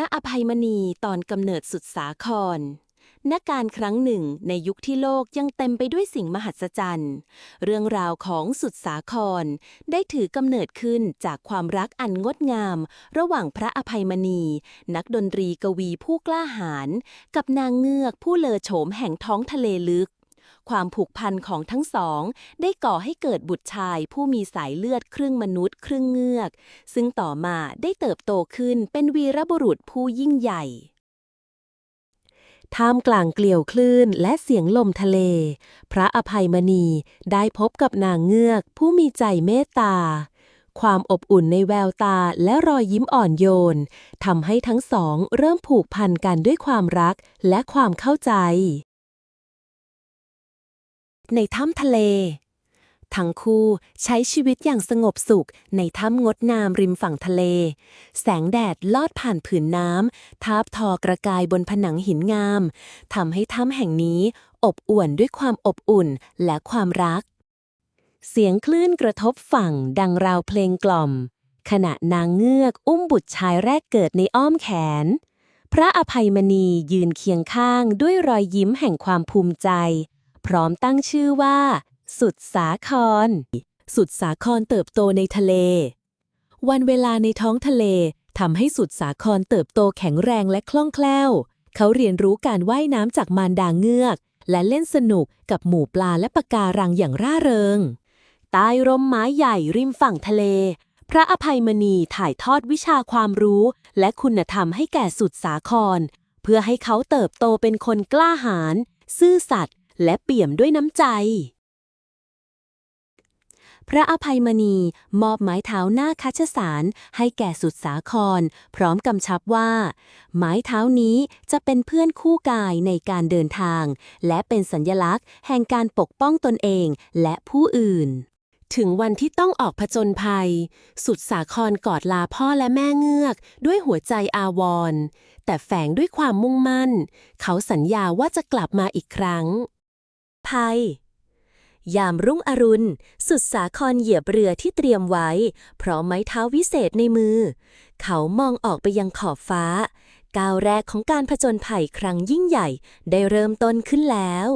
ระอภัยมณีตอนกำเนิดสุดสาครณการครั้งหนึ่งในยุคที่โลกยังเต็มไปด้วยสิ่งมหัศจรรย์ เรื่องราวของสุดสาคร ได้ถือกำเนิดขึ้นจากความรักอันงดงาม ระหว่างพระอภัยมณี นักดนตรีกวีผู้กล้าหาญกับนางเงือกผู้เลอโฉมแห่งท้องทะเลลึก ความผูกพันของทั้งสอง ได้ก่อให้เกิดบุตรชายผู้มีสายเลือดครึ่งมนุษย์ครึ่งเงือก ซึ่งต่อมาได้เติบโตขึ้นเป็นวีรบุรุษผู้ยิ่งใหญ่ท่ามกลางเกลียวคลื่นและเสียงลมทะเล พระอภัยมณีได้พบกับนางเงือกผู้มีใจเมตตา ความอบอุ่นในแววตาและรอยยิ้มอ่อนโยนทำให้ทั้งสองเริ่มผูกพันกันด้วยความรักและความเข้าใจ ในถ้ำทะเล ทั้งคู่ใช้ชีวิตอย่างสงบสุขในถ้ำงดงามริมฝั่งทะเล แสงแดดลอดผ่านผืนน้ำทาบทอกระกายบนผนังหินงามทำให้ถ้ำแห่งนี้อบอวลด้วยความอบอุ่นและความรัก เสียงคลื่นกระทบฝั่งดังราวเพลงกล่อม ขณะนางเงือกอุ้มบุตรชายแรกเกิดในอ้อมแขน พระอภัยมณียืนเคียงข้างด้วยรอยยิ้มแห่งความภูมิใจ พร้อมตั้งชื่อว่า สุดสาคร สุดสาครเติบโตในทะเล วันเวลาในท้องทะเลทำให้สุดสาครเติบโตแข็งแรงและคล่องแคล่ว เขาเรียนรู้การว่ายน้ำจากมารดาเงือก และเล่นสนุกกับหมู่ปลาและปะการังอย่างร่าเริง ใต้ร่มไม้ใหญ่ริมฝั่งทะเล พระอภัยมณีถ่ายทอดวิชาความรู้ และคุณธรรมให้แก่สุดสาคร เพื่อให้เขาเติบโตเป็นคนกล้าหาญซื่อสัตย์ และเปี่ยมด้วยน้ำใจ พระอภัยมณีมอบไม้เท้าหน้าคัชสารให้แก่สุดสาคร พร้อมกำชับว่า ไม้เท้านี้จะเป็นเพื่อนคู่กายในการเดินทาง และเป็นสัญญลักษณ์แห่งการปกป้องตนเองและผู้อื่นถึงวันที่ต้องออกผจญภัย สุดสาครกอดลาพ่อและแม่เงือก ด้วยหัวใจอาวร แต่แฝงด้วยความมุ่งมั่น เขาสัญญาว่าจะกลับมาอีกครั้ง ภัย ยามรุ่งอรุณ สุดสาครเหยียบเรือที่เตรียมไว้พร้อมไม้เท้าวิเศษในมือ เขามองออกไปยังขอบฟ้า ก้าวแรกของการผจญภัยครั้งยิ่งใหญ่ได้เริ่มต้นขึ้นแล้ว